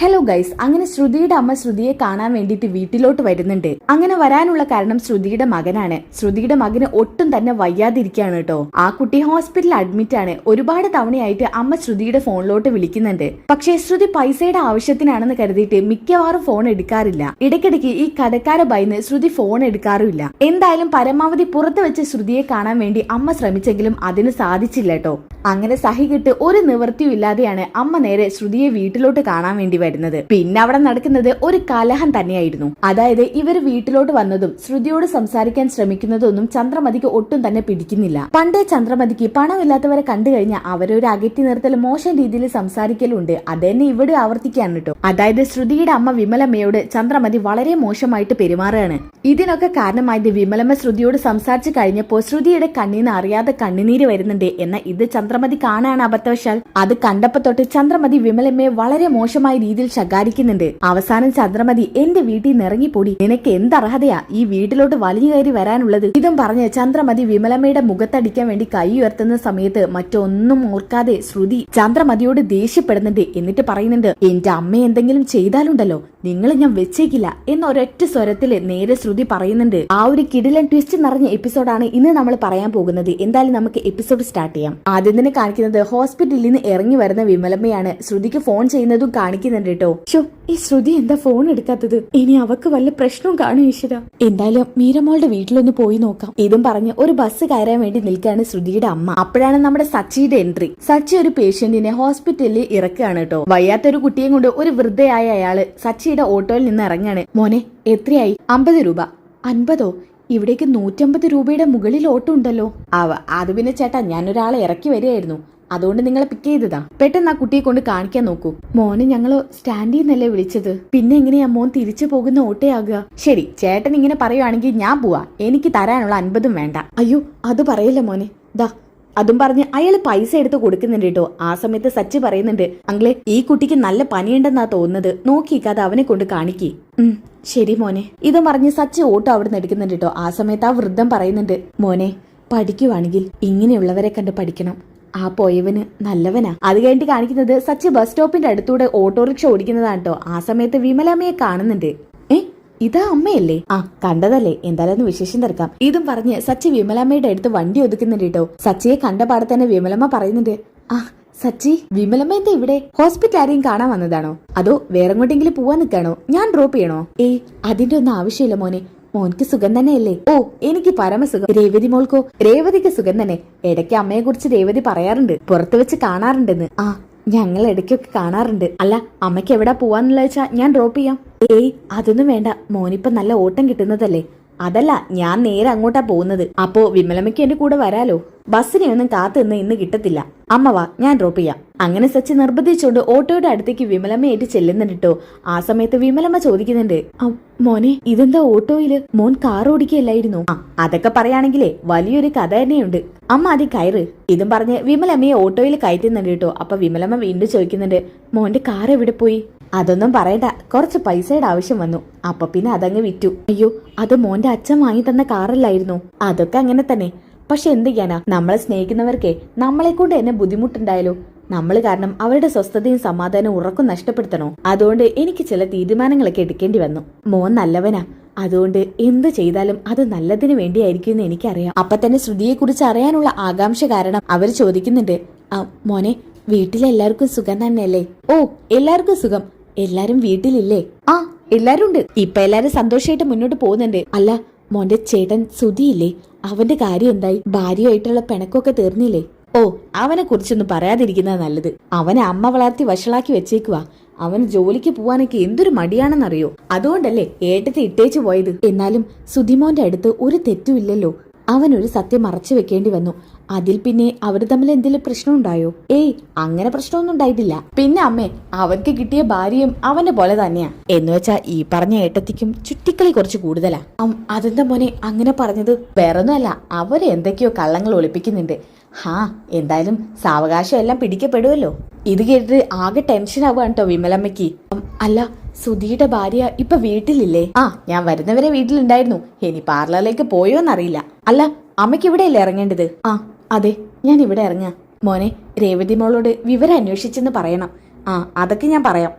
Hello guys അങ്ങനെ ശ്രുതിയുടെ അമ്മ ശ്രുതിയെ കാണാൻ വേണ്ടിയിട്ട് വീട്ടിലോട്ട് വരുന്നുണ്ട്. അങ്ങനെ വരാനുള്ള കാരണം ശ്രുതിയുടെ മകനാണ്. ശ്രുതിയുടെ മകന് ഒട്ടും തന്നെ വയ്യാതിരിക്കുകയാണ് കേട്ടോ. ആ കുട്ടി ഹോസ്പിറ്റലിൽ അഡ്മിറ്റ് ആണ്. ഒരുപാട് തവണയായിട്ട് അമ്മ ശ്രുതിയുടെ ഫോണിലോട്ട് വിളിക്കുന്നുണ്ട്. പക്ഷേ ശ്രുതി പൈസയുടെ ആവശ്യത്തിനാണെന്ന് കരുതിയിട്ട് മിക്കവാറും ഫോൺ എടുക്കാറില്ല. ഇടയ്ക്കിടയ്ക്ക് ഈ കടക്കാരെ ഭയന്ന് ശ്രുതി ഫോൺ എടുക്കാറുമില്ല. എന്തായാലും പരമാവധി പുറത്ത് വെച്ച് ശ്രുതിയെ കാണാൻ വേണ്ടി അമ്മ ശ്രമിച്ചെങ്കിലും അതിന് സാധിച്ചില്ല കേട്ടോ. അങ്ങനെ സഹികിട്ട് ഒരു നിവൃത്തിയും ഇല്ലാതെയാണ് അമ്മ നേരെ ശ്രുതിയെ വീട്ടിലോട്ട് കാണാൻ വേണ്ടി വരുന്നത്. പിന്നെ അവിടെ നടക്കുന്നത് ഒരു കലഹം തന്നെയായിരുന്നു. അതായത് ഇവർ വീട്ടിലോട്ട് വന്നതും ശ്രുതിയോട് സംസാരിക്കാൻ ശ്രമിക്കുന്നതൊന്നും ചന്ദ്രമതിക്ക് ഒട്ടും തന്നെ പിടിക്കുന്നില്ല. പണ്ടേ ചന്ദ്രമതിക്ക് പണമില്ലാത്തവരെ കണ്ടു കഴിഞ്ഞാൽ അവരൊരു അകറ്റി നിർത്തൽ മോശം രീതിയിൽ സംസാരിക്കലുണ്ട്. അതന്നെ ഇവിടെ ആവർത്തിക്കാൻ കേട്ടോ. അതായത് ശ്രുതിയുടെ അമ്മ വിമലമ്മയോട് ചന്ദ്രമതി വളരെ മോശമായിട്ട് പെരുമാറുകയാണ്. ഇതിനൊക്കെ കാരണമായത് വിമലമ്മ ശ്രുതിയോട് സംസാരിച്ചു കഴിഞ്ഞപ്പോൾ ശ്രുതിയുടെ കണ്ണീന്ന് അറിയാതെ കണ്ണുനീര് വരുന്നുണ്ട് എന്ന ഇത് ചന്ദ്രമതി കാണാണ് അബദ്ധവശാൽ അത് കണ്ടപ്പോ തൊട്ട് ചന്ദ്രമതി വിമലമ്മയെ വളരെ മോശമായ രീതിയിൽ ശകാരിക്കുന്നുണ്ട്. അവസാനം ചന്ദ്രമതി എന്റെ വീട്ടിൽ നിന്ന് ഇറങ്ങിപ്പോടി. നിനക്ക് എന്ത് അർഹതയാ ഈ വീട്ടിലോട്ട് വലിഞ്ഞു കയറി വരാനുള്ളത്? ഇതും പറഞ്ഞ് ചന്ദ്രമതി വിമലമ്മയുടെ മുഖത്തടിക്കാൻ വേണ്ടി കൈ ഉയർത്തുന്ന സമയത്ത് മറ്റൊന്നും ഓർക്കാതെ ശ്രുതി ചന്ദ്രമതിയോട് ദേഷ്യപ്പെടുന്നുണ്ട്. എന്നിട്ട് പറയുന്നുണ്ട് എന്റെ അമ്മ എന്തെങ്കിലും ചെയ്താലുണ്ടല്ലോ. നിങ്ങൾ ഞാൻ വെച്ചേക്കില്ല. എന്ന ഒരൊറ്റ സ്വരത്തിൽ നേരെ ശ്രുതി പറയുന്നുണ്ട് ആ ഒരു കിടിലൻ ട്വിസ്റ്റ് നിറഞ്ഞ എപ്പിസോഡാണ് ഇന്ന് നമ്മൾ പറയാൻ പോകുന്നത്. എന്തായാലും നമുക്ക് എപ്പിസോഡ് സ്റ്റാർട്ട് ചെയ്യാം. ആദ്യം തന്നെ കാണിക്കുന്നത് ഹോസ്പിറ്റലിൽ നിന്ന് ഇറങ്ങി വരുന്ന വിമലമ്മയാണ് ശ്രുതിക്ക് ഫോൺ ചെയ്യുന്നതും കാണിക്കുന്നുണ്ട്. കേട്ടോ ഈ ശ്രുതി എന്താ ഫോൺ എടുക്കാത്തത്? ഇനി അവക്ക് വല്ല പ്രശ്നവും കാണും ഈശ്വര. എന്തായാലും മീരമോളുടെ വീട്ടിലൊന്ന് പോയി നോക്കാം. ഇതും പറഞ്ഞ് ഒരു ബസ് കയറാൻ വേണ്ടി നിൽക്കുകയാണ് ശ്രുതിയുടെ അമ്മ. അപ്പോഴാണ് നമ്മുടെ സച്ചിയുടെ എൻട്രി സച്ചി ഒരു പേഷ്യന്റിനെ ഹോസ്പിറ്റലിൽ ഇറക്കുകയാണ് കേട്ടോ വയ്യാത്തൊരു കുട്ടിയെ കൊണ്ട് ഒരു വൃദ്ധയായ അയാൾ സച്ചിയുടെ ഓട്ടോയിൽ നിന്ന് ഇറങ്ങാണ്. മോനെ എത്രയായി? അമ്പത് രൂപ. അൻപതോ? ഇവിടേക്ക് നൂറ്റമ്പത് രൂപയുടെ മുകളിൽ ഓട്ടോ ഉണ്ടല്ലോ. അവ അത് പിന്നെ ചേട്ടാ ഞാനൊരാളെ ഇറക്കി വരികയായിരുന്നു. അതുകൊണ്ട് നിങ്ങളെ പിക്ക് ചെയ്തതാ. പെട്ടെന്ന് ആ കുട്ടിയെ കൊണ്ട് കാണിക്കാൻ നോക്കൂ. മോനെ ഞങ്ങൾ സ്റ്റാൻഡിൽ നിന്നല്ലേ വിളിച്ചത്. പിന്നെ എങ്ങനെയാ മോൻ തിരിച്ചു പോകുന്ന ഓട്ടയാകുക? ശരി ചേട്ടൻ ഇങ്ങനെ പറയുവാണെങ്കിൽ ഞാൻ പോവാ. എനിക്ക് തരാനുള്ള അൻപതും വേണ്ട. അയ്യോ അത് പറയല്ല മോനെ? ദാ അതും പറഞ്ഞ് അയാൾ പൈസ എടുത്ത് കൊടുക്കുന്നുണ്ട് കേട്ടോ. ആ സമയത്ത് സച്ച് പറയുന്നുണ്ട് അങ്കിളെ ഈ കുട്ടിക്ക് നല്ല പനിയുണ്ടെന്നാ തോന്നുന്നത്. നോക്കിക്കാതെ അവനെ കൊണ്ട് കാണിക്കേ. ശരി മോനെ. ഇതും പറഞ്ഞ് സച്ച് ഓട്ടോ അവിടെ നിന്ന് എടുക്കുന്നുണ്ട് കേട്ടോ. ആ സമയത്ത് ആ വൃദ്ധം പറയുന്നുണ്ട് മോനെ പഠിക്കുവാണെങ്കിൽ ഇങ്ങനെയുള്ളവരെ കണ്ട് പഠിക്കണം. ആ പോയവന് നല്ലവനാ. അത് കഴിഞ്ഞിട്ട് കാണിക്കുന്നത് സച്ചി ബസ് സ്റ്റോപ്പിന്റെ അടുത്തൂടെ ഓട്ടോറിക്ഷ ഓടിക്കുന്നതാണ് കേട്ടോ ആ സമയത്ത് വിമലമ്മയെ കാണുന്നുണ്ട്. ഏ ഇതാ അമ്മയല്ലേ? ആ കണ്ടതല്ലേ. എന്തായാലും വിശേഷം തിരക്കാം ഇതും പറഞ്ഞ് സച്ചി വിമലമ്മയുടെ അടുത്ത് വണ്ടി ഒതുക്കുന്നുണ്ട് കേട്ടോ സച്ചിയെ കണ്ട പാടെ തന്നെ വിമലമ്മ പറയുന്നുണ്ട്. ആ സച്ചി വിമലമ്മ എന്താ ഇവിടെ? ഹോസ്പിറ്റൽ ആരെയും കാണാൻ വന്നതാണോ? അതോ വേറെങ്ങോട്ടെങ്കിലും പോവാൻ നിൽക്കാണോ? ഞാൻ ഡ്രോപ്പ് ചെയ്യണോ? ഏയ് അതിന്റെ ഒന്നും ആവശ്യമില്ല മോനെ. മോൻക്ക് സുഖം തന്നെയല്ലേ? ഓ എനിക്ക് പരമസുഖം. രേവതി മോൾക്കോ? രേവതിക്ക് സുഖം തന്നെ. ഇടയ്ക്ക് അമ്മയെ കുറിച്ച് രേവതി പറയാറുണ്ട്. പുറത്തു വെച്ച് കാണാറുണ്ടെന്ന്. ആ ഞങ്ങൾ ഇടയ്ക്കൊക്കെ കാണാറുണ്ട്. അല്ല അമ്മയ്ക്ക് എവിടെ പോവാന്നുള്ള വെച്ചാ ഞാൻ ഡ്രോപ്പ് ചെയ്യാം. ഏയ് അതൊന്നും വേണ്ട. മോനിപ്പൊ നല്ല ഓട്ടം കിട്ടുന്നതല്ലേ? അതല്ല ഞാൻ നേരെ അങ്ങോട്ടാ പോകുന്നത്. അപ്പോ വിമലമ്മയ്ക്ക് എന്റെ കൂടെ വരാലോ? ബസ്സിനെ ഒന്നും കാത്തു നിന്ന് ഇന്ന് കിട്ടത്തില്ല. അമ്മ വാ ഞാൻ ഡ്രോപ്പ് ചെയ്യാം. അങ്ങനെ സച്ചി നിർബന്ധിച്ചുകൊണ്ട് ഓട്ടോയുടെ അടുത്തേക്ക് വിമലമ്മയായിട്ട് ചെല്ലുന്നുണ്ട് ആ സമയത്ത് വിമലമ്മ ചോദിക്കുന്നുണ്ട് മോനെ ഇതെന്താ ഓട്ടോയിൽ? മോൻ കാർ ഓടിക്കുകയല്ലായിരുന്നു? അതൊക്കെ പറയുകയാണെങ്കിലേ വലിയൊരു കഥ തന്നെയുണ്ട്. അമ്മ ആദ്യം കയറ്. ഇതും പറഞ്ഞ് വിമലമ്മയെ ഓട്ടോയിൽ കയറ്റുന്നുണ്ട് കേട്ടോ അപ്പൊ വിമലമ്മ വീണ്ടും ചോദിക്കുന്നുണ്ട് മോന്റെ കാർ എവിടെ പോയി? അതൊന്നും പറയണ്ട. കുറച്ച് പൈസയുടെ ആവശ്യം വന്നു. അപ്പൊ പിന്നെ അതങ്ങ് വിറ്റു. അയ്യോ അത് മോന്റെ അച്ഛൻ വാങ്ങി തന്ന കാറല്ലായിരുന്നു. അതൊക്കെ അങ്ങനെ തന്നെ. പക്ഷെ എന്ത് ചെയ്യാനാ? നമ്മളെ സ്നേഹിക്കുന്നവർക്കേ നമ്മളെ കൊണ്ട് എന്നെ ബുദ്ധിമുട്ടുണ്ടായാലോ? നമ്മൾ കാരണം അവരുടെ സ്വസ്ഥതയും സമാധാനവും ഉറക്കം നഷ്ടപ്പെടുത്തണോ? അതുകൊണ്ട് എനിക്ക് ചില തീരുമാനങ്ങളൊക്കെ എടുക്കേണ്ടി വന്നു. മോൻ നല്ലവനാ. അതുകൊണ്ട് എന്ത് ചെയ്താലും അത് നല്ലതിന് വേണ്ടിയായിരിക്കും എന്ന് എനിക്കറിയാം. അപ്പൊ തന്നെ ശ്രുതിയെ കുറിച്ച് അറിയാനുള്ള ആകാംക്ഷ കാരണം അവർ ചോദിക്കുന്നുണ്ട്. "ആ, മോനെ വീട്ടിലെല്ലാവർക്കും സുഖം തന്നെയല്ലേ? ഓ എല്ലാവർക്കും സുഖം. എല്ലാരും വീട്ടിലില്ലേ? ആ എല്ലാരും ഉണ്ട് ഇപ്പൊ എല്ലാരും സന്തോഷമായിട്ട് മുന്നോട്ട് പോകുന്നുണ്ട്. അല്ല മോന്റെ ചേട്ടൻ സുധിയില്ലേ? അവന്റെ കാര്യം എന്തായി? ഭാര്യയായിട്ടുള്ള പിണക്കൊക്കെ തീർന്നില്ലേ? ഓ അവനെ കുറിച്ചൊന്നും പറയാതിരിക്കുന്നത് നല്ലത്. അവനെ അമ്മ വളർത്തി വഷളാക്കി വെച്ചേക്കുവാ. അവന് ജോലിക്ക് പോവാനൊക്കെ എന്തൊരു മടിയാണെന്നറിയോ? അതുകൊണ്ടല്ലേ ഏട്ടത്തെ ഇട്ടേച്ചു പോയത്. എന്നാലും സുധിമോന്റെ അടുത്ത് ഒരു തെറ്റുമില്ലല്ലോ. അവനൊരു സത്യം മറച്ചു വെക്കേണ്ടി വന്നു. അതിൽ പിന്നെ അവർ തമ്മിൽ എന്തെങ്കിലും പ്രശ്നം ഉണ്ടായോ? ഏയ് അങ്ങനെ പ്രശ്നമൊന്നും ഉണ്ടായിട്ടില്ല. പിന്നെ അമ്മേ അവർക്ക് കിട്ടിയ ഭാര്യയും അവന്റെ പോലെ തന്നെയാ. എന്ന് വെച്ചാ ഈ പറഞ്ഞ ഏട്ടത്തിക്കും ചുറ്റിക്കളി കുറച്ച് കൂടുതലാ. അതെന്താ മോനെ അങ്ങനെ പറഞ്ഞത്? വേറൊന്നുമല്ല അവർ എന്തൊക്കെയോ കള്ളങ്ങൾ ഒളിപ്പിക്കുന്നുണ്ട്. ഹാ എന്തായാലും സാവകാശം എല്ലാം പിടിക്കപ്പെടുമല്ലോ ഇത് കേട്ടിട്ട് ആകെ ടെൻഷൻ ആവുകയാണ് കേട്ടോ വിമലമ്മയ്ക്ക്. അല്ല സുധിയുടെ ഭാര്യ ഇപ്പൊ വീട്ടിലില്ലേ? ആ ഞാൻ വരുന്നവരെ വീട്ടിലുണ്ടായിരുന്നു. ഇനി പാർലറിലേക്ക് പോയോ എന്നറിയില്ല. അല്ല അമ്മയ്ക്ക് ഇവിടെയല്ലേ ഇറങ്ങേണ്ടത്? ആ അതെ ഞാൻ ഇവിടെ ഇറങ്ങാം. മോനെ രേവതി മോളോട് വിവരം അന്വേഷിച്ചെന്ന് പറയണം. ആ അതൊക്കെ ഞാൻ പറയാം.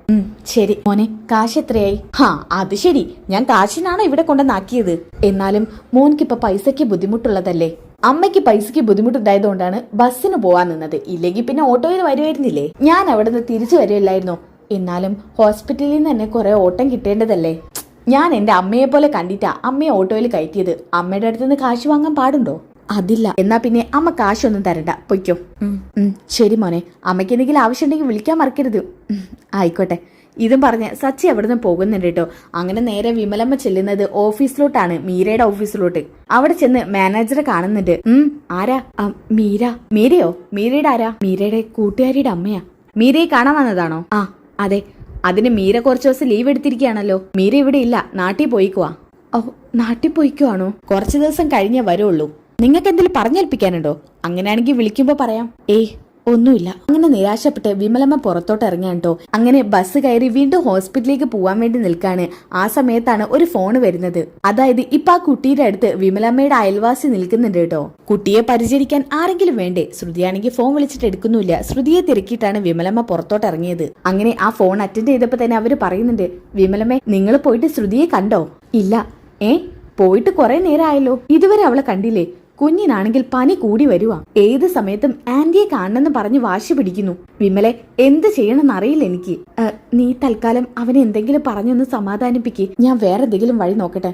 ശരി. മോനെ കാശ് എത്രയായി? ഹാ അത് ശരി. ഞാൻ കാശിനാണ് ഇവിടെ കൊണ്ടുവന്നാക്കിയത്? എന്നാലും മോൻക്കിപ്പോ പൈസയ്ക്ക് ബുദ്ധിമുട്ടുള്ളതല്ലേ? അമ്മയ്ക്ക് പൈസയ്ക്ക് ബുദ്ധിമുട്ടുണ്ടായതുകൊണ്ടാണ് ബസ്സിന് പോവാൻ നിന്നത്. ഇല്ലെങ്കിൽ പിന്നെ ഓട്ടോയിൽ വരുമായിരുന്നില്ലേ? ഞാൻ അവിടെ നിന്ന് തിരിച്ചു വരുമല്ലായിരുന്നു എന്നാലും ഹോസ്പിറ്റലിൽ നിന്ന് തന്നെ കുറെ ഓട്ടം കിട്ടേണ്ടതല്ലേ? ഞാൻ എന്റെ അമ്മയെ പോലെ കണ്ടിട്ടാ അമ്മയെ ഓട്ടോയിൽ കയറ്റിയത്. അമ്മയുടെ അടുത്ത് നിന്ന് കാശ് വാങ്ങാൻ പാടുണ്ടോ? അതില്ല. എന്നാ പിന്നെ അമ്മ കാശൊന്നും തരണ്ട. പൊയ്ക്കോ. ശരി മോനെ. അമ്മയ്ക്ക് എന്തെങ്കിലും ആവശ്യം ഉണ്ടെങ്കിൽ വിളിക്കാൻ മറക്കരുത്. ആയിക്കോട്ടെ. ഇതും പറഞ്ഞ് സച്ചി അവിടുന്ന് പോകുന്നുണ്ട് കേട്ടോ. അങ്ങനെ നേരെ വിമലമ്മ ചെല്ലുന്നത് ഓഫീസിലോട്ടാണ്. മീരയുടെ ഓഫീസിലോട്ട്. അവിടെ ചെന്ന് മാനേജറെ കാണുന്നുണ്ട്. ഉം ആരാ? മീര. മീരയോ? മീരയുടെ ആരാ? മീരയുടെ കൂട്ടുകാരിയുടെ അമ്മയാ. മീരയെ കാണാൻ വന്നതാണോ? ആ അതെ. അതിന് മീര കുറച്ചു ദിവസം ലീവ് എടുത്തിരിക്കുകയാണല്ലോ. മീര ഇവിടെ ഇല്ല. നാട്ടിൽ പോയിക്കുവാ. ഓ നാട്ടിൽ പോയിക്കുവാണോ? കുറച്ച് ദിവസം കഴിഞ്ഞേ വരുള്ളൂ. നിങ്ങൾക്ക് എന്തെങ്കിലും പറഞ്ഞേൽപ്പിക്കാനുണ്ടോ? അങ്ങനെയാണെങ്കിൽ വിളിക്കുമ്പോ പറയാം. ഏയ് ഒന്നുമില്ല. അങ്ങനെ നിരാശപ്പെട്ട് വിമലമ്മ പുറത്തോട്ട് ഇറങ്ങാൻ കേട്ടോ. അങ്ങനെ ബസ് കയറി വീണ്ടും ഹോസ്പിറ്റലിലേക്ക് പോവാൻ വേണ്ടി നിൽക്കാണ് ആ സമയത്താണ് ഒരു ഫോൺ വരുന്നത്. അതായത് ഇപ്പൊ ആ കുട്ടിയുടെ അടുത്ത് വിമലമ്മയുടെ അയൽവാസി നിൽക്കുന്നുണ്ട് കേട്ടോ. കുട്ടിയെ പരിചരിക്കാൻ ആരെങ്കിലും വേണ്ടേ? ശ്രുതിയാണെങ്കിൽ ഫോൺ വിളിച്ചിട്ട് എടുക്കുന്നില്ല ശ്രുതിയെ തിരക്കിയിട്ടാണ് വിമലമ്മ പുറത്തോട്ട് ഇറങ്ങിയത്. അങ്ങനെ ആ ഫോൺ അറ്റൻഡ് ചെയ്തപ്പോ തന്നെ അവർ പറയുന്നുണ്ട് വിമലമ്മ നിങ്ങൾ പോയിട്ട് ശ്രുതിയെ കണ്ടോ? ഇല്ല. ഏ? പോയിട്ട് കുറെ നേരമായല്ലോ ഇതുവരെ അവളെ കണ്ടില്ലേ? കുഞ്ഞിനാണെങ്കിൽ പനി കൂടി വരുക ഏത് സമയത്തും ആന്റിയെ കാണണമെന്ന് പറഞ്ഞ് വാശി പിടിക്കുന്നു. വിമലെ എന്ത് ചെയ്യണമെന്ന് അറിയില്ല എനിക്ക്. നീ തൽക്കാലം അവനെ എന്തെങ്കിലും പറഞ്ഞൊന്ന് സമാധാനിപ്പിക്ക്. ഞാൻ വേറെ എന്തെങ്കിലും വഴി നോക്കട്ടെ.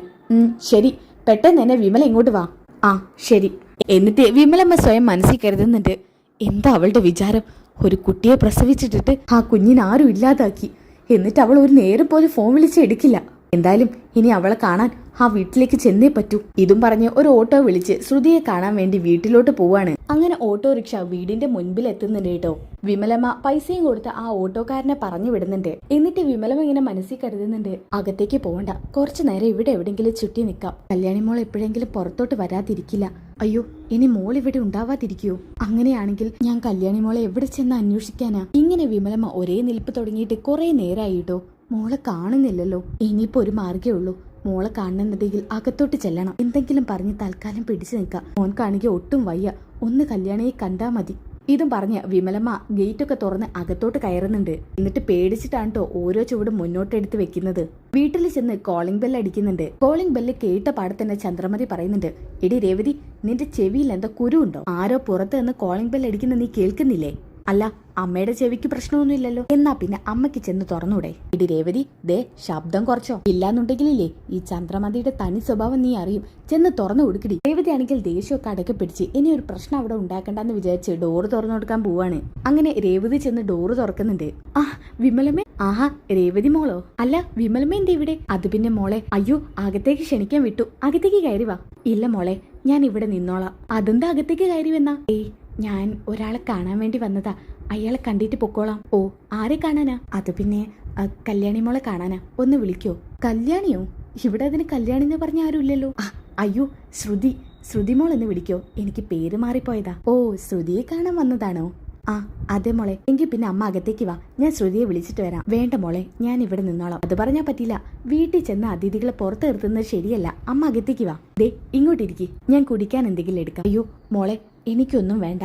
ശരി. പെട്ടെന്ന് തന്നെ വിമല ഇങ്ങോട്ട് വാ. ആ ശരി. എന്നിട്ട് വിമലമ്മ സ്വയം മനസ്സിൽ കരുതുന്നുണ്ട്. എന്താ അവളുടെ വിചാരം? ഒരു കുട്ടിയെ പ്രസവിച്ചിട്ടിട്ട് ആ കുഞ്ഞിനാരും ഇല്ലാതാക്കി. എന്നിട്ട് അവൾ ഒരു നേരം പോലും ഫോൺ വിളിച്ച് എടുക്കില്ല. എന്തായാലും ഇനി അവളെ കാണാൻ ആ വീട്ടിലേക്ക് ചെന്നേ പറ്റൂ. ഇതും പറഞ്ഞ് ഒരു ഓട്ടോ വിളിച്ച് ശ്രുതിയെ കാണാൻ വേണ്ടി വീട്ടിലോട്ട് പോവാണ്. അങ്ങനെ ഓട്ടോറിക്ഷ വീടിന്റെ മുൻപിൽ എത്തുന്നുണ്ട് കേട്ടോ. വിമലമ്മ പൈസയും കൊടുത്ത് ആ ഓട്ടോക്കാരനെ പറഞ്ഞു വിടുന്നുണ്ട്. എന്നിട്ട് വിമലമ്മ ഇങ്ങനെ മനസ്സിൽ കരുതുന്നുണ്ട്. അകത്തേക്ക് പോകണ്ട കുറച്ചു നേരം ഇവിടെ എവിടെയെങ്കിലും ചുറ്റി നിൽക്കാം. കല്യാണി മോൾ എപ്പോഴെങ്കിലും പുറത്തോട്ട് വരാതിരിക്കില്ല. അയ്യോ ഇനി മോൾ ഇവിടെ ഉണ്ടാവാതിരിക്കോ അങ്ങനെയാണെങ്കിൽ ഞാൻ കല്യാണി മോളെ എവിടെ ചെന്ന് അന്വേഷിക്കാനാ? ഇങ്ങനെ വിമലമ്മ ഒരേ നിൽപ്പ് തുടങ്ങിയിട്ട് കുറെ നേരായിട്ടോ മോളെ കാണുന്നില്ലല്ലോ. ഇനിയിപ്പോ ഒരു മാർഗേ ഉള്ളൂ. മോളെ കാണുന്നുണ്ടെങ്കിൽ അകത്തോട്ട് ചെല്ലണം. എന്തെങ്കിലും പറഞ്ഞ് തൽക്കാലം പിടിച്ചു നിൽക്കാം. മോൻ കാണുക ഒട്ടും വയ്യ. ഒന്ന് കല്യാണിയെ കണ്ടാ മതി. ഇതും പറഞ്ഞ് വിമലമ്മ ഗേറ്റൊക്കെ തുറന്ന് അകത്തോട്ട് കയറുന്നുണ്ട്. എന്നിട്ട് പേടിച്ചിട്ടാണ് കേട്ടോ ഓരോ ചുവടും മുന്നോട്ടെടുത്ത് വെക്കുന്നത്. വീട്ടിൽ ചെന്ന് കോളിംഗ് ബെല്ല് അടിക്കുന്നുണ്ട്. കോളിംഗ് ബെല്ല് കേട്ട പാടെ തന്നെ ചന്ദ്രമതി പറയുന്നുണ്ട് എടി രേവതി നിന്റെ ചെവിയിൽ എന്താ കുരു ഉണ്ടോ? ആരോ പുറത്ത് നിന്ന് കോളിംഗ് ബെല്ല് അടിക്കുന്ന നീ കേൾക്കുന്നില്ലേ? അല്ല അമ്മയുടെ ചെവിക്ക് പ്രശ്നമൊന്നുമില്ലല്ലോ. എന്നാ പിന്നെ അമ്മയ്ക്ക് ചെന്ന് തുറന്നൂടെ? ഇടി രേവതി ദേ ശബ്ദം കുറച്ചോ. ഇല്ലാന്നുണ്ടെങ്കിലില്ലേ ഈ ചന്ദ്രമതിയുടെ തനി സ്വഭാവം നീ അറിയും. ചെന്ന് തുറന്നു കൊടുക്കടി. രേവതി ആണെങ്കിൽ ദേഷ്യമൊക്കെ അടക്കി പിടിച്ച് ഇനി ഒരു പ്രശ്നം അവിടെ ഉണ്ടാക്കണ്ടെന്ന് വിചാരിച്ച് ഡോറ് തുറന്നു കൊടുക്കാൻ പോവാണ്. അങ്ങനെ രേവതി ചെന്ന് ഡോറ് തുറക്കുന്നുണ്ട്. ആ വിമലമേ ആഹാ രേവതി മോളോ? അല്ല വിമലമ്മ എന്താ ഇവിടെ? അത് പിന്നെ മോളെ. അയ്യോ അകത്തേക്ക് ക്ഷണിക്കാൻ വിട്ടു. അകത്തേക്ക് കയറി വാ. ഇല്ല മോളെ ഞാൻ ഇവിടെ നിന്നോളാം. അതെന്താ അകത്തേക്ക് കയറി വന്നാ ഏയ് ഞാൻ ഒരാളെ കാണാൻ വേണ്ടി വന്നതാ. അയാളെ കണ്ടിട്ട് പൊക്കോളാം. ഓ ആരെ കാണാനാ? അത് പിന്നെ കല്യാണി മോളെ കാണാനാ. ഒന്ന് വിളിക്കോ. കല്യാണിയോ? ഇവിടെ അതിന് കല്യാണി എന്ന് പറഞ്ഞ ആരും ഇല്ലല്ലോ. അയ്യോ ശ്രുതി. ശ്രുതി മോൾ എന്ന് വിളിക്കോ. എനിക്ക് പേര് മാറിപ്പോയതാ. ഓ ശ്രുതിയെ കാണാൻ വന്നതാണോ? ആ അതെ മോളെ. എങ്കിൽ പിന്നെ അമ്മ അകത്തേക്ക് വാ. ഞാൻ ശ്രുതിയെ വിളിച്ചിട്ട് വരാം. വേണ്ട മോളെ ഞാൻ ഇവിടെ നിന്നോളാം. അത് പറഞ്ഞാൽ പറ്റില്ല. വീട്ടിൽ ചെന്ന് അതിഥികളെ പുറത്ത് നിർത്തുന്നത് ശരിയല്ല. അമ്മ അകത്തേക്ക് വാ. ദേ ഇങ്ങോട്ടിരിക്കി. ഞാൻ കുടിക്കാൻ എന്തെങ്കിലും എടുക്കാം. അയ്യോ മോളെ എനിക്കൊന്നും വേണ്ട.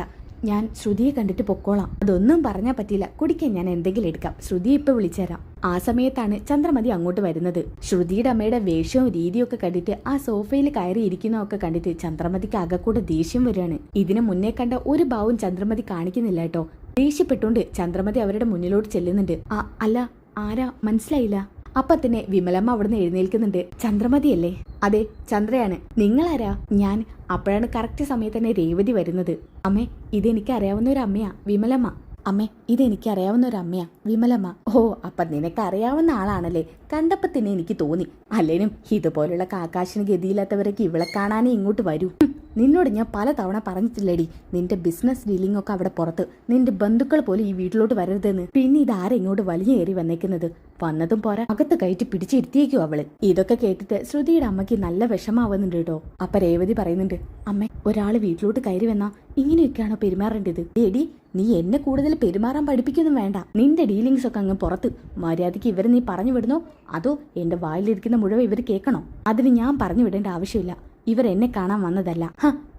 ഞാൻ ശ്രുതിയെ കണ്ടിട്ട് പൊക്കോളാം. അതൊന്നും പറഞ്ഞാൽ പറ്റില്ല കുടിക്കാൻ ഞാൻ എന്തെങ്കിലും എടുക്കാം. ശ്രുതി ഇപ്പൊ വിളിച്ചുതരാം ആ സമയത്താണ് ചന്ദ്രമതി അങ്ങോട്ട് വരുന്നത്. ശ്രുതിയുടെ അമ്മയുടെ വേഷവും രീതിയൊക്കെ കണ്ടിട്ട് ആ സോഫയിൽ കയറി ഇരിക്കുന്നതൊക്കെ കണ്ടിട്ട് ചന്ദ്രമതിക്ക് അകക്കൂടെ ദേഷ്യം വരികയാണ്. ഇതിനു മുന്നേ കണ്ട ഒരു ഭാവം ചന്ദ്രമതി കാണിക്കുന്നില്ല കേട്ടോ. ദേഷ്യപ്പെട്ടുകൊണ്ട് ചന്ദ്രമതി അവരുടെ മുന്നിലോട്ട് ചെല്ലുന്നുണ്ട്. ആ അല്ല ആരാ? മനസ്സിലായില്ല. അപ്പൊ തന്നെ വിമലമ്മ അവിടുന്ന് എഴുന്നേൽക്കുന്നുണ്ട്. ചന്ദ്രമതിയല്ലേ? അതെ ചന്ദ്രയാണ്. നിങ്ങളാരാ? ഞാൻ. അപ്പോഴാണ് കറക്റ്റ് സമയത്ത് തന്നെ രേവതി വരുന്നത്. അമ്മേ ഇതെനിക്ക് അറിയാവുന്ന ഒരു അമ്മയാ വിമലമ്മ. അമ്മേ ഇതെനിക്ക് അറിയാവുന്ന ഒരു അമ്മയാ വിമലമ്മ. ഓ അപ്പൊ നിനക്ക് അറിയാവുന്ന ആളാണല്ലേ? കണ്ടപ്പോ തന്നെ എനിക്ക് തോന്നി. അല്ലേനും ഇതുപോലുള്ള കാക്കാശിന് ഗതിയില്ലാത്തവരൊക്കെ ഇവളെ കാണാനേ ഇങ്ങോട്ട് വരൂ. നിന്നോട് ഞാൻ പല തവണ പറഞ്ഞിട്ടില്ലേടി നിന്റെ ബിസിനസ് ഡീലിംഗ് ഒക്കെ അവിടെ പുറത്ത്. നിന്റെ ബന്ധുക്കൾ പോലും ഈ വീട്ടിലോട്ട് വരരുതെന്ന്. പിന്നെ ഇത് ഇതാരെ ഇങ്ങോട്ട് ഏറി വന്നേക്കുന്നത്? വന്നതും പോരാ. അകത്ത് കയറ്റി പിടിച്ചിരുത്തിയേക്കും അവൾ. ഇതൊക്കെ കേട്ടിട്ട് ശ്രുതിയുടെ അമ്മയ്ക്ക് നല്ല വിഷമാവുന്നുണ്ട് കേട്ടോ. അപ്പൊ രേവതി പറയുന്നുണ്ട് അമ്മ ഒരാൾ വീട്ടിലോട്ട് കയറി വന്നാ ഇങ്ങനെയൊക്കെയാണോ പെരുമാറേണ്ടത്? എടി നീ എന്നെ കൂടുതൽ പെരുമാറാൻ പഠിപ്പിക്കൊന്നും വേണ്ട. നിന്റെ ഡീലിങ്സ് ഒക്കെ അങ്ങ് പുറത്ത്. മര്യാദയ്ക്ക് ഇവരെ നീ പറഞ്ഞു വിടുന്നോ അതോ എന്റെ വായിലിരിക്കുന്ന മുഴുവൻ ഇവർ കേൾക്കണോ? അതിന് ഞാൻ പറഞ്ഞു വിടേണ്ട ആവശ്യമില്ല. ഇവർ എന്നെ കാണാൻ വന്നതല്ല.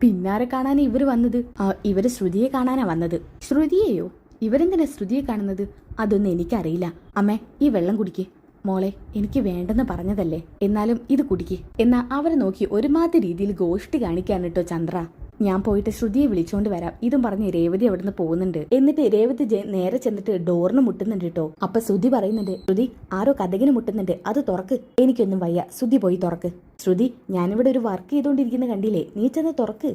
പിന്നാരെ കാണാനാ ഇവർ വന്നത്? ഇവർ ശ്രുതിയെ കാണാനാ വന്നത്. ശ്രുതിയെയോ? ഇവരെന്തിനാ ശ്രുതിയെ കാണുന്നത്? അതൊന്നും എനിക്കറിയില്ല. അമ്മേ ഈ വെള്ളം കുടിക്കേ. മോളെ എനിക്ക് വേണ്ടെന്ന് പറഞ്ഞതല്ലേ. എന്നാലും ഇത് കുടിക്കേ. എന്നാ അവരെ നോക്കി ഒരുമാതിരി രീതിയിൽ ഗോഷ്ടി കാണിക്കാനിട്ടോ ചന്ദ്ര. ഞാൻ പോയിട്ട് ശ്രുതിയെ വിളിച്ചോണ്ട് വരാം. ഇതും പറഞ്ഞ് രേവതി അവിടുന്ന് പോകുന്നുണ്ട്. എന്നിട്ട് രേവതി നേരെ ചെന്നിട്ട് ഡോറിന് മുട്ടുന്നുണ്ട് കേട്ടോ അപ്പൊ ശ്രുതി പറയുന്നുണ്ട് ശ്രുതി ആരോ കഥകിന് മുട്ടുന്നുണ്ട്. അത് തുറക്ക്. എനിക്കൊന്നും വയ്യ. ശ്രുതി പോയി തുറക്ക്. ശ്രുതി ഞാനിവിടെ ഒരു വർക്ക് ചെയ്തുകൊണ്ടിരിക്കുന്ന കണ്ടില്ലേ? നീ ചെന്ന് തുറക്ക്.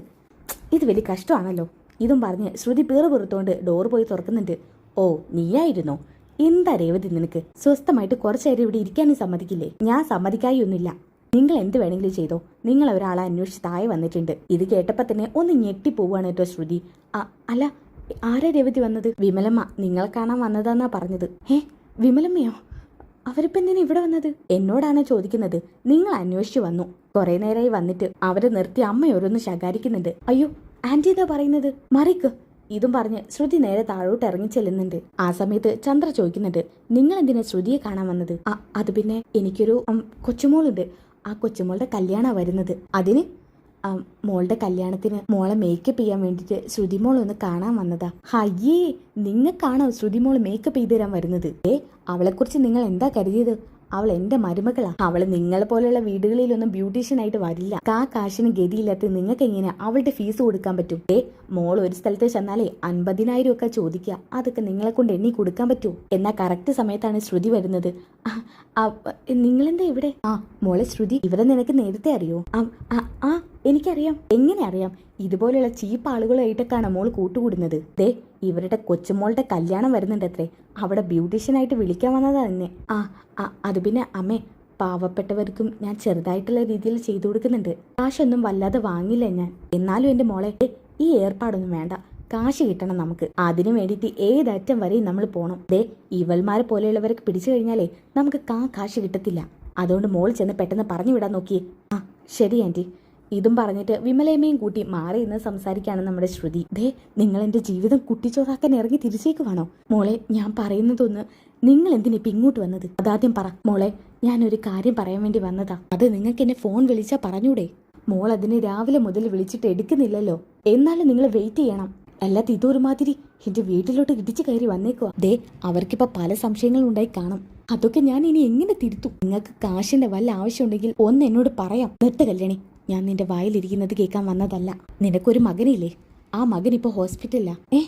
ഇത് വലിയ കഷ്ടമാണല്ലോ. ഇതും പറഞ്ഞ് ശ്രുതി പേറ് പുറത്തോണ്ട് ഡോർ പോയി തുറക്കുന്നുണ്ട്. ഓ നീയായിരുന്നോ? എന്താ രേവതി നിനക്ക്? സ്വസ്ഥമായിട്ട് കുറച്ചേരം ഇവിടെ ഇരിക്കാനും സമ്മതിക്കില്ലേ? ഞാൻ സമ്മതിക്കായൊന്നുമില്ല. നിങ്ങൾ എന്ത് വേണമെങ്കിലും ചെയ്തോ. നിങ്ങൾ ഒരാളെ അന്വേഷിച്ച് താഴെ വന്നിട്ടുണ്ട്. ഇത് കേട്ടപ്പോ തന്നെ ഒന്ന് ഞെട്ടിപ്പോവാണ് കേട്ടോ ശ്രുതി. അല്ല ആരാ രേവതി വന്നത്? വിമലമ്മ നിങ്ങളെ കാണാൻ വന്നതാന്നാ പറഞ്ഞത്. ഏ വിമലമ്മയോ? അവരിപ്പോ എന്തിനാ ഇവിടെ വന്നത്? എന്നോടാണ് ചോദിക്കുന്നത്. നിങ്ങൾ അന്വേഷിച്ചു വന്നു. കുറെ നേരമായി വന്നിട്ട് അവരെ നിർത്തി അമ്മയോരൊന്ന് ശകാരിക്കുന്നുണ്ട്. അയ്യോ ആന്റി എന്താ പറയുന്നത്? മറിക്ക്. ഇതും പറഞ്ഞ് ശ്രുതി നേരെ താഴോട്ട് ഇറങ്ങി ചെല്ലുന്നുണ്ട്. ആ സമയത്ത് ചന്ദ്ര ചോദിക്കുന്നുണ്ട്. നിങ്ങൾ എന്തിനാ ശ്രുതിയെ കാണാൻ വന്നത്? അത് പിന്നെ എനിക്കൊരു കൊച്ചുമോളുണ്ട്. ആ കൊച്ചുമോളുടെ കല്യാണമാണ് വരുന്നത്. അതിന് മോളുടെ കല്യാണത്തിന് മോളെ മേക്കപ്പ് ചെയ്യാൻ വേണ്ടിയിട്ട് ശ്രുതിമോൾ ഒന്ന് കാണാൻ വന്നതാ. ഹയ്യേ നിങ്ങൾക്കാണോ ശ്രുതിമോൾ മേക്കപ്പ് ചെയ്ത് തരാൻ വരുന്നത്? ഏ അവളെക്കുറിച്ച് നിങ്ങൾ എന്താ കരുതിയത്? അവൾ എന്റെ മരുമകളാ. അവൾ നിങ്ങളെ പോലെയുള്ള വീടുകളിലൊന്നും ബ്യൂട്ടീഷ്യൻ ആയിട്ട് വരില്ല. കാ കാശിന് ഗതിയില്ലാത്ത നിങ്ങൾക്ക് എങ്ങനെ അവളുടെ ഫീസ് കൊടുക്കാൻ പറ്റും? ഏ മോൾ ഒരു സ്ഥലത്ത് ചെന്നാലേ അൻപതിനായിരം ഒക്കെ ചോദിക്കുക. അതൊക്കെ നിങ്ങളെ കൊണ്ട് എണ്ണി കൊടുക്കാൻ പറ്റുമോ എന്നാ കറക്റ്റ് സമയത്താണ് ശ്രുതി വരുന്നത്. നിങ്ങളെന്താ ഇവിടെ? ആ മോളെ ശ്രുതി ഇവിടെ നിനക്ക് നേരത്തെ അറിയോ? ആ, എനിക്കറിയാം. എങ്ങനെ അറിയാം? ഇതുപോലെയുള്ള ചീപ്പ് ആളുകളായിട്ടൊക്കെയാണ് മോൾ കൂട്ടുകൂടുന്നത്. ദേ ഇവരുടെ കൊച്ചുമോളുടെ കല്യാണം വരുന്നുണ്ടത്രേ. അവിടെ ബ്യൂട്ടീഷ്യനായിട്ട് വിളിക്കാൻ വന്നതാ തന്നെ ആ അത് പിന്നെ അമ്മേ പാവപ്പെട്ടവർക്കും ഞാൻ ചെറുതായിട്ടുള്ള രീതിയിൽ ചെയ്തു കൊടുക്കുന്നുണ്ട്. കാശൊന്നും വല്ലാതെ വാങ്ങില്ല ഞാൻ. എന്നാലും എന്റെ മോളെ ഈ ഏർപ്പാടൊന്നും വേണ്ട. കാശ് കിട്ടണം നമുക്ക്. അതിനു വേണ്ടിയിട്ട് ഏതറ്റം വരെയും നമ്മൾ പോണം. ദേ ഇവൾമാരെ പോലെയുള്ളവരൊക്കെ പിടിച്ചു കഴിഞ്ഞാലേ നമുക്ക് കാ കാശ് കിട്ടത്തില്ല. അതുകൊണ്ട് മോൾ ചെന്ന് പെട്ടെന്ന് പറഞ്ഞു വിടാൻ നോക്കിയേ. ആ ശരി ആന്റി. ഇതും പറഞ്ഞിട്ട് വിമലയമ്മയും കൂട്ടി മാറി ഇന്ന് സംസാരിക്കാണ് നമ്മുടെ ശ്രുതി. ദേ നിങ്ങൾ എന്റെ ജീവിതം കുട്ടിച്ചോറാക്കാൻ ഇറങ്ങി തിരിച്ചേക്കുവാണോ മോളെ ഞാൻ പറയുന്നതൊന്ന് നിങ്ങൾ എന്തിനിപ്പോ ഇങ്ങോട്ട് വന്നത്? അതാദ്യം പറ. മോളെ ഞാനൊരു കാര്യം പറയാൻ വേണ്ടി വന്നതാ. അത് നിങ്ങൾക്ക് എന്നെ ഫോൺ വിളിച്ചാ പറഞ്ഞൂടെ? മോൾ അതിന് രാവിലെ മുതൽ വിളിച്ചിട്ട് എടുക്കുന്നില്ലല്ലോ. എന്നാലും നിങ്ങൾ വെയിറ്റ് ചെയ്യണം. അല്ലാതെ ഇതൊരുമാതിരി എന്റെ വീട്ടിലോട്ട് ഇടിച്ചു കയറി വന്നേക്കുവാ. ദേ അവർക്കിപ്പോ പല സംശയങ്ങളും ഉണ്ടായി കാണും. അതൊക്കെ ഞാൻ ഇനി എങ്ങനെ തിരുത്തും? നിങ്ങൾക്ക് കാശിന്റെ വല്ല ആവശ്യമുണ്ടെങ്കിൽ ഒന്ന് എന്നോട് പറയാം. നിർത്ത കല്യാണി. ഞാൻ നിന്റെ വായിലിരിക്കുന്നത് കേൾക്കാൻ വന്നതല്ല. നിനക്കൊരു മകനില്ലേ? ആ മകൻ ഇപ്പൊ ഹോസ്പിറ്റലിലാ. ഏ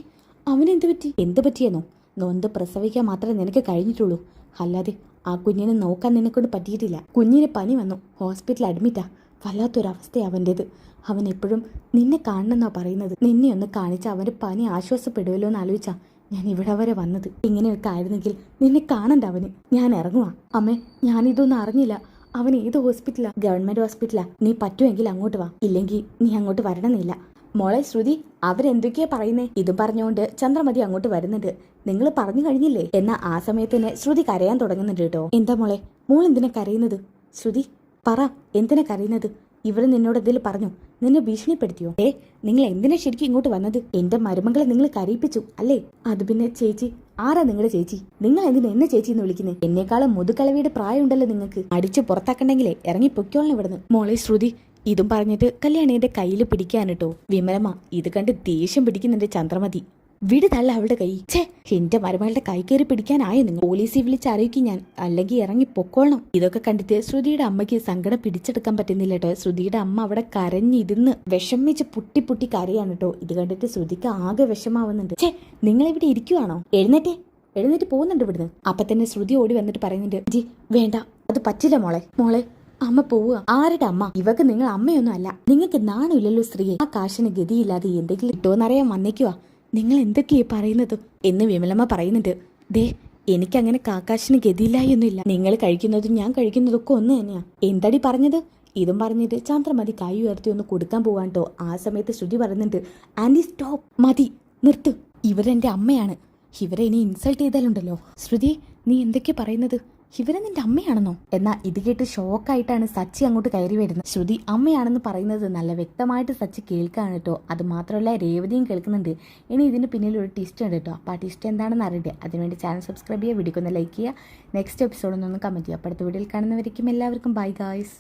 അവനെന്ത് പറ്റി? എന്ത് പറ്റിയെന്നോ? നൊന്ത് പ്രസവിക്കാൻ മാത്രമേ നിനക്ക് കഴിഞ്ഞിട്ടുള്ളൂ. അല്ലാതെ ആ കുഞ്ഞിനെ നോക്കാൻ നിനക്കൊണ്ട് പറ്റിയിട്ടില്ല. കുഞ്ഞിന് പനി വന്നു. ഹോസ്പിറ്റലിൽ അഡ്മിറ്റാ വല്ലാത്തൊരവസ്ഥ അവന്റെത് അവൻ എപ്പോഴും നിന്നെ കാണണമെന്നാ പറയുന്നത്. നിന്നെ ഒന്ന് കാണിച്ച അവന്റെ പനി ആശ്വാസപ്പെടുമല്ലോ എന്ന് ആലോചിച്ചാ ഞാൻ ഇവിടെ വരെ വന്നത്. ഇങ്ങനെയൊക്കെ ആയിരുന്നെങ്കിൽ നിന്നെ കാണണ്ട അവന്. ഞാൻ ഇറങ്ങുവാ. അമ്മേ ഞാനിതൊന്നും അറിഞ്ഞില്ല. അവൻ ഏത് ഹോസ്പിറ്റലാ? ഗവൺമെന്റ് ഹോസ്പിറ്റലാ. നീ പറ്റുമെങ്കിൽ അങ്ങോട്ട് വാ. ഇല്ലെങ്കിൽ നീ അങ്ങോട്ട് വരണമെന്നില്ല. മോളെ ശ്രുതി അവരെന്തൊക്കെയാ പറയുന്നേ? ഇതും പറഞ്ഞുകൊണ്ട് ചന്ദ്രമതി അങ്ങോട്ട് വരുന്നുണ്ട്. നിങ്ങൾ പറഞ്ഞു കഴിഞ്ഞില്ലേ? എന്നാ ആ സമയത്ത് തന്നെ ശ്രുതി കരയാൻ തുടങ്ങുന്നുണ്ട് കേട്ടോ. എന്താ മോളെ? മോൾ എന്തിനാ കരയുന്നത്? ശ്രുതി പറ എന്തിനാ കരയുന്നത്? ഇവർ നിന്നോട് എന്തെങ്കിലും പറഞ്ഞു നിന്നെ ഭീഷണിപ്പെടുത്തിയോ? ഏ നിങ്ങൾ എന്തിനാ ശരിക്കും ഇങ്ങോട്ട് വന്നത്? എന്റെ മരുമകളെ നിങ്ങൾ കരയിപ്പിച്ചു അല്ലേ? അത് പിന്നെ ചേച്ചി ആരാ നിങ്ങളുടെ ചേച്ചി? നിങ്ങൾ എന്തിനാ എന്നെ ചേച്ചി എന്ന് വിളിക്കുന്നത് എന്നെക്കാളും മുതുകളവിയുടെ പ്രായമുണ്ടല്ലോ നിങ്ങൾക്ക്. അടിച്ചു പുറത്താക്കണ്ടെങ്കിലേ ഇറങ്ങി പൊയ്ക്കോളണം ഇവിടുന്ന്. മോളെ ശ്രുതി ഇതും പറഞ്ഞിട്ട് കല്യാണിയുടെ കയ്യിൽ പിടിക്കാനിട്ടോ. വിമലമ്മ ഇത് കണ്ട് ദേഷ്യം പിടിക്കുന്നുണ്ട് ചന്ദ്രമതി. വിട് തള്ള അവളുടെ കൈ. ഛേ എന്റെ മരുമകളുടെ കൈ കയറി പിടിക്കാനായോ നിങ്ങൾ? പോലീസിൽ വിളിച്ച് അറിയിക്കും ഞാൻ. അല്ലെങ്കിൽ ഇറങ്ങി പൊക്കോളണം. ഇതൊക്കെ കണ്ടിട്ട് ശ്രുതിയുടെ അമ്മയ്ക്ക് സങ്കടം പിടിച്ചെടുക്കാൻ പറ്റുന്നില്ല കേട്ടോ. ശ്രുതിയുടെ അമ്മ അവിടെ കരഞ്ഞിരുന്ന് വിഷമിച്ച് പുട്ടി പുട്ടി കരയാണ് കേട്ടോ. ഇത് കണ്ടിട്ട് ശ്രുതിക്ക് ആകെ വിഷമാവുന്നുണ്ട്. ഛേ നിങ്ങൾ ഇവിടെ ഇരിക്കുവാണോ? എഴുന്നേറ്റേ. എഴുന്നേറ്റ് പോകുന്നുണ്ട് ഇവിടുന്ന്. അപ്പൊ തന്നെ ശ്രുതി ഓടി വന്നിട്ട് പറയുന്നുണ്ട് ജി വേണ്ട. അത് പറ്റില്ല മോളെ. മോളെ അമ്മ പോവുക. ആരുടെ അമ്മ? ഇവക്ക് നിങ്ങൾ അമ്മയൊന്നും അല്ല. നിങ്ങൾക്ക് നാണമില്ലല്ലോ സ്ത്രീയെ. ആ കാശിന് ഗതിയില്ലാതെ എന്തെങ്കിലും കിട്ടുമെന്നറിയാൻ വന്നേക്കുവാ. നിങ്ങൾ എന്തൊക്കെയാ പറയുന്നത്? എന്ന് വിമലമ്മ പറയുന്നുണ്ട്. ദേ എനിക്കങ്ങനെ കാക്കാശിന് ഗതിയില്ലായൊന്നുമില്ല. നിങ്ങൾ കഴിക്കുന്നതും ഞാൻ കഴിക്കുന്നതും ഒക്കെ ഒന്ന് തന്നെയാ. എന്തടി പറഞ്ഞത്? ഇതും പറഞ്ഞിട്ട് ചന്ദ്രമതി കൈ ഉയർത്തി ഒന്ന് കൊടുക്കാൻ പോവാട്ടോ ആ സമയത്ത് ശ്രുതി പറയുന്നുണ്ട് ആന്റി സ്റ്റോപ്പ്. മതി. നിർത്ത്. ഇവരെന്റെ അമ്മയാണ്. ഇവരെ ഇനി ഇൻസൾട്ട് ചെയ്താലുണ്ടല്ലോ. ശ്രുതി നീ എന്തൊക്കെയാ പറയുന്നത്? ഇവരെ നിന്റെ അമ്മയാണെന്നോ? എന്നാ ഇത് കേട്ട് ഷോക്കായിട്ടാണ് സച്ചി അങ്ങോട്ട് കയറി വരുന്നത്. ശ്രുതി അമ്മയാണെന്ന് പറയുന്നത് നല്ല വ്യക്തമായിട്ട് സച്ചി കേൾക്കാണ് കേട്ടോ. അത് മാത്രമല്ല രേവതിയും കേൾക്കുന്നുണ്ട്. ഇനി ഇതിന് പിന്നിൽ ഒരു ടിസ്റ്റ് ഉണ്ട് കേട്ടോ. അപ്പോൾ ആ ടിസ്റ്റ് എന്താണെന്ന് അറിയട്ടെ. അതിനുവേണ്ടി ചാനൽ സബ്സ്ക്രൈബ് ചെയ്യുക വീഡിയോ ഒന്ന് ലൈക്ക് ചെയ്യുക. നെക്സ്റ്റ് എപ്പിസോഡൊന്നൊന്ന് കമന്റ് ചെയ്യുക. അപ്പോൾ അടുത്ത വീഡിയോയിൽ കാണുന്നവരേക്കും എല്ലാവർക്കും ബൈ ഗായ്സ്